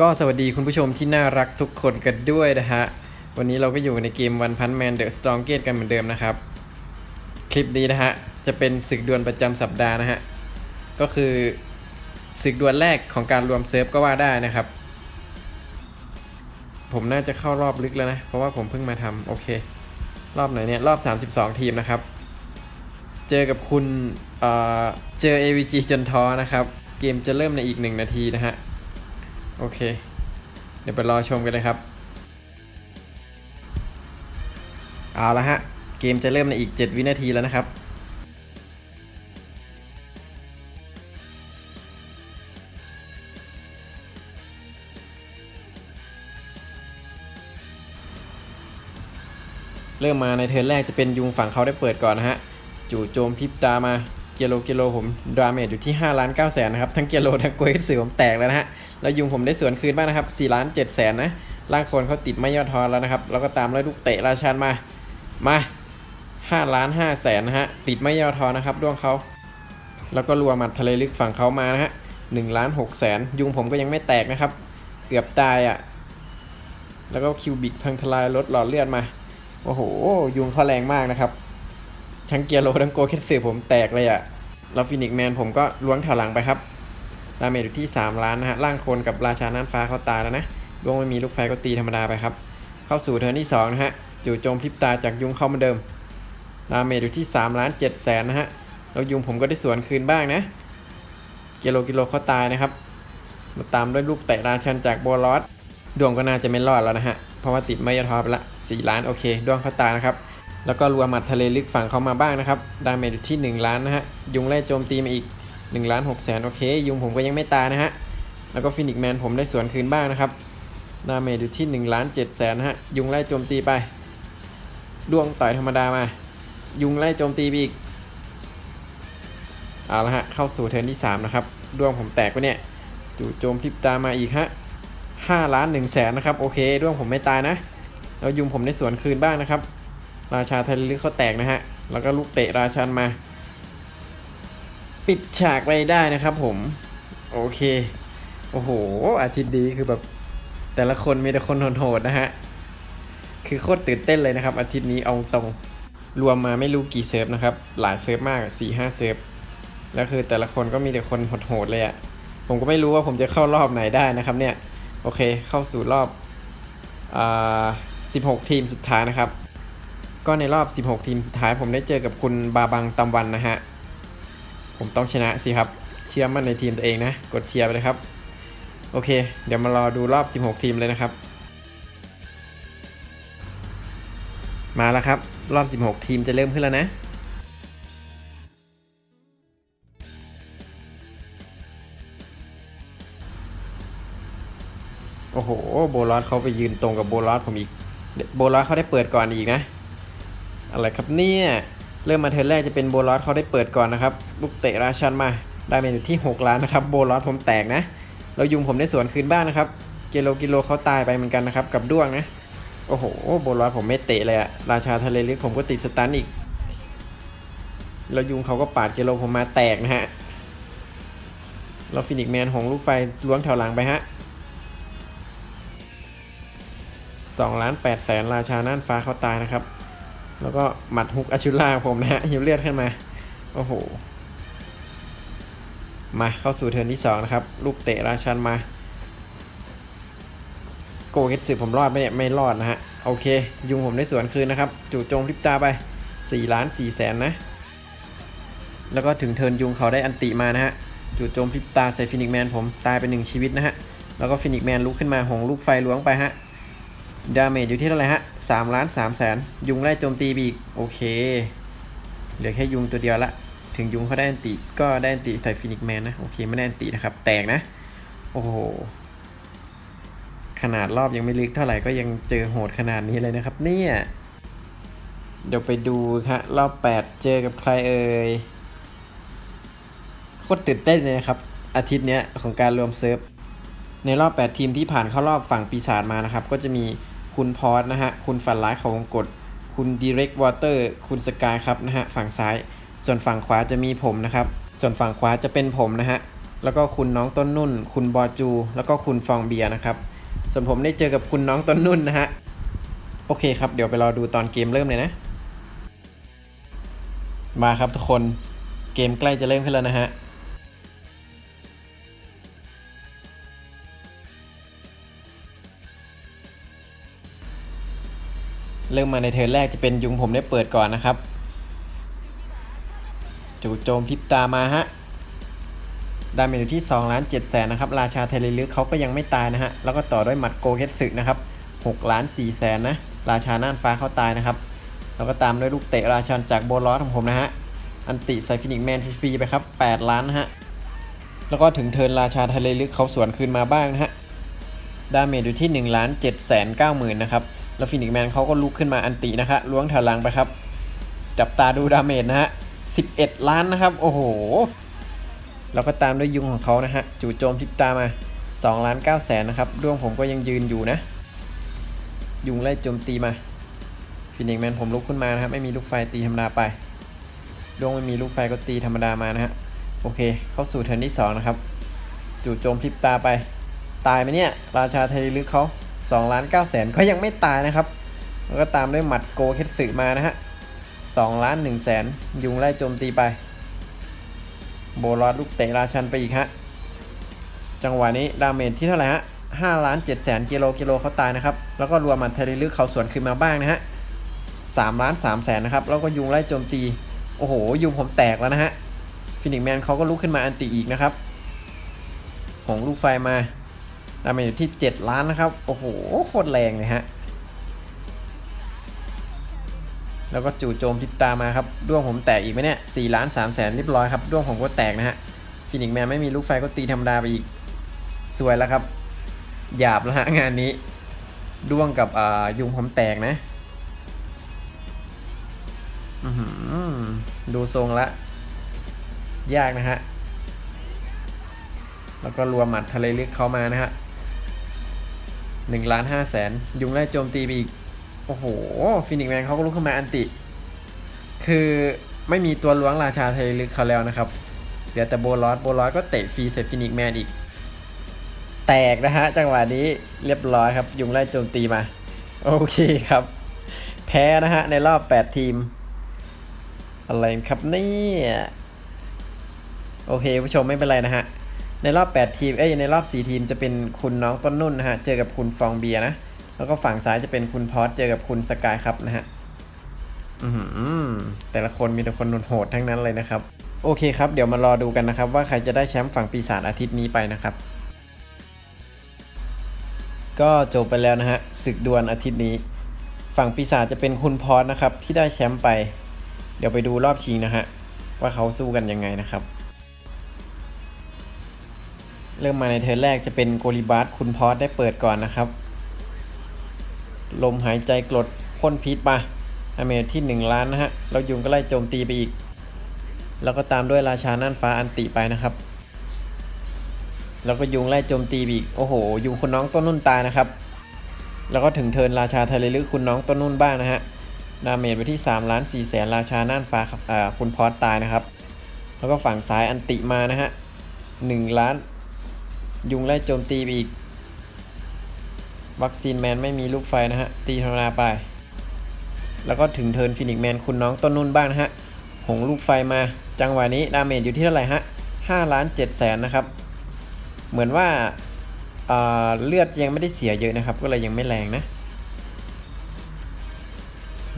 ก็สวัสดีคุณผู้ชมที่น่ารักทุกคนกันด้วยนะฮะ วันนี้เราก็อยู่ในเกม One Punch Man The Strongest กันเหมือนเดิมนะครับ คลิปนี้นะฮะ จะเป็นศึกดวลประจำสัปดาห์นะฮะ ก็คือศึกดวลแรกของการรวมเซิร์ฟก็ว่าได้นะครับ ผมน่าจะเข้ารอบลึกแล้วนะ เพราะว่าผมเพิ่งมาทำโอเค รอบไหนเนี่ย รอบ 32 ทีมนะครับ เจอกับคุณเอ่อเจอ AVG จนท้อนะครับ เกมจะเริ่มในอีก 1 นาทีนะฮะ โอเค เดี๋ยวไปรอชมกันเลยครับ เอาละฮะ เกมจะเริ่มในอีก 7 วินาทีแล้วนะครับ ริ่มมาในเทิร์นแรกจะเป็นยุงฝั่งเขาได้เปิดก่อนนะฮะ จู่โจมพิบตามาเกียโลเกียโลผมดราเมจอยู่ที่5ล้าน9แสนนะครับ ทั้งเกียโลทั้งโกยสือผมแตกแล้วนะฮะ แล้วยุงผมได้สวนคืนบ้างนะครับ4ล้าน7แสนนะล่างคนเขาติดไม่ยอดทอแล้วนะครับ แล้วก็ตามด้วยลูกเตะราชันมา มา5ล้าน5แสนนะฮะ ติดไม่ยอดทอนนะครับด้วงเขา แล้วก็รัวหมัดทะเลลึกฝั่งเขามานะฮะ1ล้าน6แสนยุงผมก็ยังไม่แตกนะครับ เกือบตายอะ่ะ แล้วก็คิวบิกพังทลายลดหลอดเลือดมา โอ้โห ยุงเขาแรงมากนะครับ ทั้งเกียร์โลทั้งโกเคสสือผมแตกเลยอะแล้วฟินิกแมนผมก็ล้วงแถวหลังไปครับดาเมจอยู่ที่ 3 ล้านนะฮะร่างคนกับราชาน่านฟ้าเขาตายแล้วนะดวงไม่มีลูกไฟก็ตีธรรมดาไปครับ เข้าสู่เทิร์นที่ 2 นะฮะ จู่โจมพริบตาจากยุงเข้ามาเดิม ดาเมจอยู่ที่3ล้าน7แสนนะฮะ แล้วยุงผมก็ได้สวนคืนบ้างนะ กิโลกิโลเขาตายนะครับ มาตามด้วยลูกเตะราชันจากโบลอสดวงก็น่าจะไม่รอดแล้วนะฮะ เพราะว่าติดไม่ยอทอไปละ 4 ล้านโอเคดวงเขาตายนะครับ แล้วก็รัวหมัดทะเลลึกฝั่งเขามาบ้างนะครับ ดาเมจอยู่ที่ 1 ล้านนะฮะ ยุงไล่โจมตีมาอีก1ล้าน6แสนโอเค ยุงผมก็ยังไม่ตายนะฮะ แล้วก็ฟินิกแมนผมได้สวนคืนบ้างนะครับ ดาเมจอยู่ที่1ล้าน7แสนนะฮะ ยุงไล่โจมตีไป ดวงต่อยธรรมดามา ยุงไล่โจมตีไปอีก เอาละฮะ เข้าสู่เทิร์นที่ 3 นะครับ ดวงผมแตกไปเนี่ย จู่โจมพิบตามาอีกฮะ5ล้าน1แสนนะครับ โอเค ดวงผมไม่ตายนะ แล้วยุงผมได้สวนคืนบ้างนะครับ ราชาไทยลึกเขาแตกนะฮะ แล้วก็ลูกเตะราชันมา ปิดฉากไปได้นะครับผม โอเค โอ้โห อาทิตย์ดีคือแบบแต่ละคนมีแต่คนโหดๆนะฮะ คือโคตรตื่นเต้นเลยนะครับ อาทิตย์นี้เอาตรงรวมมาไม่รู้กี่เซิร์ฟนะครับ หลายเซิร์ฟมาก4ี่ห้าเซิร์ฟ แล้วคือแต่ละคนก็มีแต่คนโหดๆเลยอะ่ะ ผมก็ไม่รู้ว่าผมจะเข้ารอบไหนได้นะครับเนี่ย โอเค เข้าสู่รอบอ่า 16 ทีมสุดท้ายนะครับ ก็ในรอบ 16 ทีมสุดท้าย ผมได้เจอกับคุณบาบังตำวันนะฮะ ผมต้องชนะสิครับ เชื่อมั่นในทีมตัวเองนะ กดเชียร์ไปเลยครับ โอเค เดี๋ยวมารอดูรอบ 16 ทีมเลยนะครับ มาแล้วครับ รอบ 16 ทีมจะเริ่มขึ้นแล้วนะโอ้โห โบลอสเขาไปยืนตรงกับโบลอสผมอีก โบลอสเขาได้เปิดก่อนอีกนะ อะไรครับเนี่ย เริ่มมาเทิร์นแรกจะเป็นโบลอสเขาได้เปิดก่อนนะครับ ลูกเตะราชันมา ได้เมนูที่ 6 ล้านนะครับ โบลอสผมแตกนะแล้วยุงผมได้สวนคืนบ้างนะครับ กิโลกิโลเขาตายไปเหมือนกันนะครับ กับด้วงนะ โอ้โห โบลอสผมไม่เตะเลยอะราชาทะเลลึกผมก็ติดสตันอีกแล้วยุงเขาก็ปาดกิโลผมมาแตกนะฮะแล้วฟินิกแมนของลูกไฟล้วงแถวหลังไปฮะ 2ล้าน8แสนราชาน่านฟ้าเขาตายนะครับ แล้วก็หมัดฮุกอชุล่าผมนะฮะหิวเลือดขึ้นมา โอ้โห มาเข้าสู่เทิร์นที่ 2 นะครับ ลูกเตะราชันมา โกเกตสึผมรอดไหมเนี่ย ไม่รอดนะฮะ โอเค ยุงผมได้สวนคืนนะครับ จู่โจมพริบตาไป4ล้าน4แสนนะ แล้วก็ถึงเทิร์นยุงเขาได้อันติมานะฮะ จู่โจมพริบตาใส่ฟินิกแมนผมตายไปหนึ่งชีวิตนะฮะ แล้วก็ฟินิกแมนลุกขึ้นมาหงลูกไฟล้วงไปฮะ ดาเมจอยู่ที่เท่าไหร่ฮะสามล้านสามแสนยุงไล่โจมตีบีกโอเค เหลือแค่ยุงตัวเดียวละ ถึงยุงเขาได้อันติก็ได้อันติใส่ฟินิกแมนนะ โอเคไม่ได้อันตินะครับ แตกนะ โอ้โห ขนาดรอบยังไม่ลึกเท่าไหร่ก็ยังเจอโหดขนาดนี้เลยนะครับ เนี่ย เดี๋ยวไปดูครับรอบ 8 เจอกับใครเอ่ยโคตรตื่นเต้นเลยนะครับ อาทิตย์เนี้ยของการรวมเซิร์ฟในรอบ 8 ทีมที่ผ่านเข้ารอบฝั่งปีศาจมานะครับ ก็จะมี คุณพอสนะฮะ คุณฝันร้ายเขาวงกฏคุณ Direct Water คุณสกายครับนะฮะ ฝั่งซ้าย ส่วนฝั่งขวาจะมีผมนะครับ ส่วนฝั่งขวาจะเป็นผมนะฮะ แล้วก็คุณน้องต้นนุ่น คุณบอจู แล้วก็คุณฟองเบียนะครับ ส่วนผมได้เจอกับคุณน้องต้นนุ่นนะฮะ โอเคครับ เดี๋ยวไปรอดูตอนเกมเริ่มเลยนะ มาครับทุกคน เกมใกล้จะเริ่มขึ้นแล้วนะฮะ เริ่มมาในเทิร์นแรกจะเป็นยุงผมได้เปิดก่อนนะครับ จู่โจมพิบตามาฮะดาเมจอยู่ที่2ล้าน7แสนนะครับ ราชาเทเลลึกเขาก็ยังไม่ตายนะฮะ แล้วก็ต่อด้วยหมัดโกเกตสึนะครับ6ล้าน4แสนนะ ราชาน่านฟ้าเขาตายนะครับ แล้วก็ตามด้วยลูกเตะราชันจากโบลอสของผมนะฮะ อันติไซฟินิกแมนฟรีไปครับ 8 ล้านนะฮะ แล้วก็ถึงเทินราชาทะเลลึกเขาสวนคืนมาบ้างนะฮะ ดาเมจอยู่ที่1ล้าน7แสน9หมื่นนะครับ แล้วฟินิกแมนเขาก็ลุกขึ้นมาอันตินะคะล้วงถอยหลังไปครับ จับตาดูดาเมจนะฮะ11 ล้านนะครับ โอ้โห แล้วก็ตามด้วยยุงของเขานะฮะ จู่โจมพริบตามา2ล้าน9แสนนะครับดวงผมก็ยังยืนอยู่นะ ยุงไล่โจมตีมา ฟินิกแมนผมลุกขึ้นมานะครับ ไม่มีลูกไฟตีธรรมดาไป ดวงไม่มีลูกไฟก็ตีธรรมดามานะฮะ โอเค เข้าสู่เทิร์นที่ 2 นะครับ จู่โจมพริบตาไป ตายไหมเนี่ย ราชาเทลึกเขา 2ล้าน9แสนก็ยังไม่ตายนะครับ แล้วก็ตามด้วยหมัดโกเคสสึมานะฮะ2ล้าน1แสนยุงไล่โจมตีไป โบลอดลูกเตะราชันไปอีกฮะ จังหวะนี้ดาเมจที่เท่าไหร่ฮะ5ล้าน7แสนกิโลกิโลเขาตายนะครับ แล้วก็รวมมัดเทเลลึกเขาสวนขึ้นมาบ้างนะฮะ3ล้าน3แสนนะครับ แล้วก็ยุงไล่โจมตี โอ้โห ยุงผมแตกแล้วนะฮะ ฟินิกแมนเขาก็ลุกขึ้นมาอันติอีกนะครับหงลูกไฟมา ดาเมจอยู่ที่ 7 ล้านนะครับ โอ้โห โคตรแรงเลยฮะ แล้วก็จู่โจมพริบตามาครับด้วงผมแตกอีกไหมเนี่ย4ล้าน3แสนเรียบร้อยครับด้วงผมก็แตกนะฮะฟินิกแมนไม่มีลูกไฟก็ตีธรรมดาไปอีก สวยแล้วครับ หยาบแล้วฮะงานนี้ ด้วงกับอ่ายุงผมแตกนะอื้อหือดูทรงละ ยากนะฮะ แล้วก็รวมหมัดทะเลลึกเข้ามานะฮะ หนึ่งล้านห้าแสนยุงไล่โจมตีไปอีก โอ้โหฟินิกแมนเขาก็ลุกขึ้นมาอันติ คือไม่มีตัวล้วงราชาทะเลลึกเขาแล้วนะครับเหลือแต่โบลอสโบลอสก็เตะฟรีใส่ฟินิกแมนอีก แตกนะฮะ จังหวะนี้เรียบร้อยครับ ยุงไล่โจมตีมา โอเคครับ แพ้นะฮะ ในรอบ 8 ทีม อะไรครับเนี่ย โอเคผู้ชมไม่เป็นไรนะฮะ ในรอบ 8 ทีม เอ้ย ในรอบ 4 ทีมจะเป็นคุณน้องต้นนุ่นนะฮะ เจอกับคุณฟองเบียนะ แล้วก็ฝั่งซ้ายจะเป็นคุณพอสเจอกับคุณสกายครับนะฮะ อือแต่ละคนมีแต่คนโหดทั้งนั้นเลยนะครับ โอเคครับ เดี๋ยวมารอดูกันนะครับ ว่าใครจะได้แชมป์ฝั่งปีศาจอาทิตย์นี้ไปนะครับ ก็จบไปแล้วนะฮะ ศึกดวลอาทิตย์นี้ ฝั่งปีศาจจะเป็นคุณพอสนะครับที่ได้แชมป์ไป เดี๋ยวไปดูรอบชิงนะฮะว่าเขาสู้กันยังไงนะครับ เริ่มมาในเทิร์นแรกจะเป็นโกลิบาสคุณพอสได้เปิดก่อนนะครับ ลมหายใจกรดพ่นพิษมาอเมที่ 1 ล้านนะฮะแล้วยุงก็ไล่โจมตีไปอีก แล้วก็ตามด้วยราชาน่านฟ้าอันติไปนะครับ แล้วก็ยุงไล่โจมตีไปอีก โอ้โห ยุงคุณน้องต้นนุ่นตายนะครับ แล้วก็ถึงเทิร์นราชาทะเลลึกคุณน้องต้นนุ่นบ้างนะฮะ ดาเมจไปที่3ล้าน4แสนราชาน่านฟ้าครับอ่าคุณพอสตายนะครับ แล้วก็ฝั่งซ้ายอันติมานะฮะ1ล้าน ยุงไล่โจมตีอีก วัคซีนแมนไม่มีลูกไฟนะฮะ ตีธรรมดาไป แล้วก็ถึงเทิร์นฟินิกแมนคุณน้องต้นนุ่นบ้างนะฮะ หงลูกไฟมา จังหวะนี้ดาเมจอยู่ที่เท่าไหร่ฮะ5ล้าน7แสนนะครับ เหมือนว่าอ่าเลือดยังไม่ได้เสียเยอะนะครับ ก็เลยยังไม่แรงนะ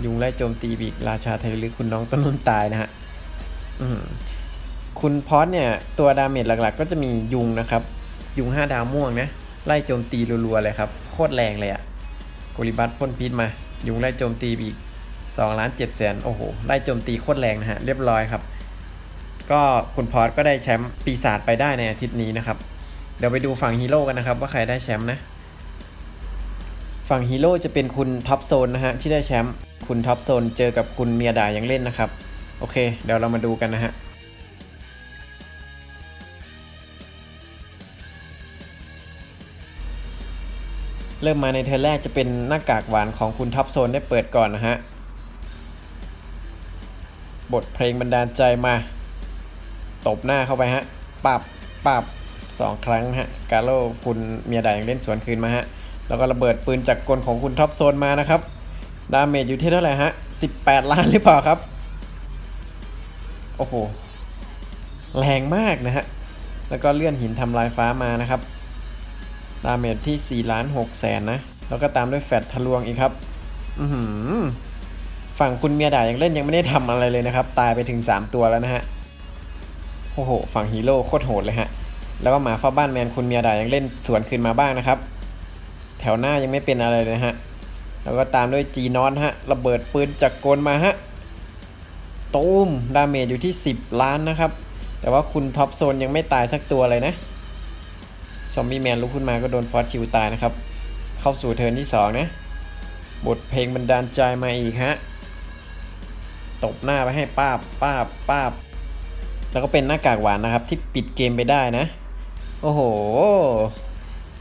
ยุงไล่โจมตีบีกราชาไทยลึกคุณน้องต้นนุ่นตายนะฮะคุณพอสเนี่ย ตัวดาเมจหลักๆ ก็จะมียุงนะครับ ยุง 5 ดาวม่วงนะ ไล่โจมตีรัวๆเลยครับ โคตรแรงเลยอะโกลิบัตพ่นพิษมา ยุงไล่โจมตีบีก2ล้าน7แสนโอ้โห ไล่โจมตีโคตรแรงนะฮะ เรียบร้อยครับ ก็คุณพอสก็ได้แชมป์ปีศาจไปได้ในอาทิตย์นี้นะครับ เดี๋ยวไปดูฝั่งฮีโร่กันนะครับ ว่าใครได้แชมป์นะ ฝั่งฮีโร่จะเป็นคุณท็อปโซนนะฮะที่ได้แชมป์ คุณท็อปโซนเจอกับคุณเมียดายังเล่นนะครับ โอเค เดี๋ยวเรามาดูกันนะฮะ เริ่มมาในเทอร์แรกจะเป็นหน้ากากหวานของคุณท็อปโซนได้เปิดก่อนนะฮะ บทเพลงบันดาลใจมา ตบหน้าเข้าไปฮะ ปับปับสองครั้งฮะ กาโลคุณเมียดายังเล่นสวนคืนมาฮะ แล้วก็ระเบิดปืนจากกลของคุณท็อปโซนมานะครับ ดาเมจอยู่ที่เท่าไหร่ฮะ 18 ล้านหรือเปล่าครับ โอ้โห แรงมากนะฮะ แล้วก็เลื่อนหินทำลายฟ้ามานะครับ ดาเมจที่4ล้าน6แสนนะ แล้วก็ตามด้วยแฟดทะลวงอีกครับ อือฝั่งคุณเมียด่ายังเล่นยังไม่ได้ทำอะไรเลยนะครับ ตายไปถึง 3 ตัวแล้วนะฮะ โอ้โห ฝั่งฮีโร่โคตรโหดเลยฮะ แล้วก็หมาเฝ้าบ้านแมนคุณเมียด่ายังเล่นสวนคืนมาบ้างนะครับ แถวหน้ายังไม่เป็นอะไรเลยฮะ แล้วก็ตามด้วยจีนอนฮะ ระเบิดปืนจากกลมาฮะตูมดาเมจอยู่ที่ 10 ล้านนะครับ แต่ว่าคุณท็อปโซนยังไม่ตายสักตัวเลยนะ อมบี้แมนลุกขึ้นมาก็โดนฟอสชิลตายนะครับ เข้าสู่เทิร์นที่ 2 นะ บทเพลงบันดาลใจมาอีกฮะ ตบหน้าไปให้ป้าบป้าบป้าบ แล้วก็เป็นหน้ากากหวานนะครับ ที่ปิดเกมไปได้นะ โอ้โห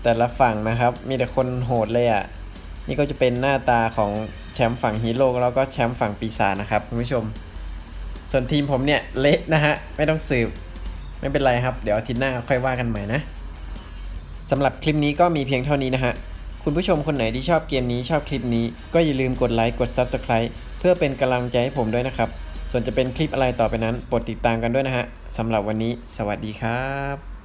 แต่ละฝั่งนะครับ มีแต่คนโหดเลยอะ่ะ นี่ก็จะเป็นหน้าตาของแชมป์ฝั่งฮีโร่แล้วก็แชมป์ฝั่งปีศาจนะครับคุณผู้ชม ส่วนทีมผมเนี่ยเละนะฮะ ไม่ต้องสืบ ไม่เป็นไรครับ เดี๋ยวอาทิตย์หน้าค่อยว่ากันใหม่นะ สำหรับคลิปนี้ก็มีเพียงเท่านี้นะฮะ คุณผู้ชมคนไหนที่ชอบเกมนี้ชอบคลิปนี้ ก็อย่าลืมกดไลค์กด Subscribe เพื่อเป็นกำลังใจให้ผมด้วยนะครับ ส่วนจะเป็นคลิปอะไรต่อไปนั้นโปรดติดตามกันด้วยนะฮะสำหรับวันนี้ สวัสดีครับ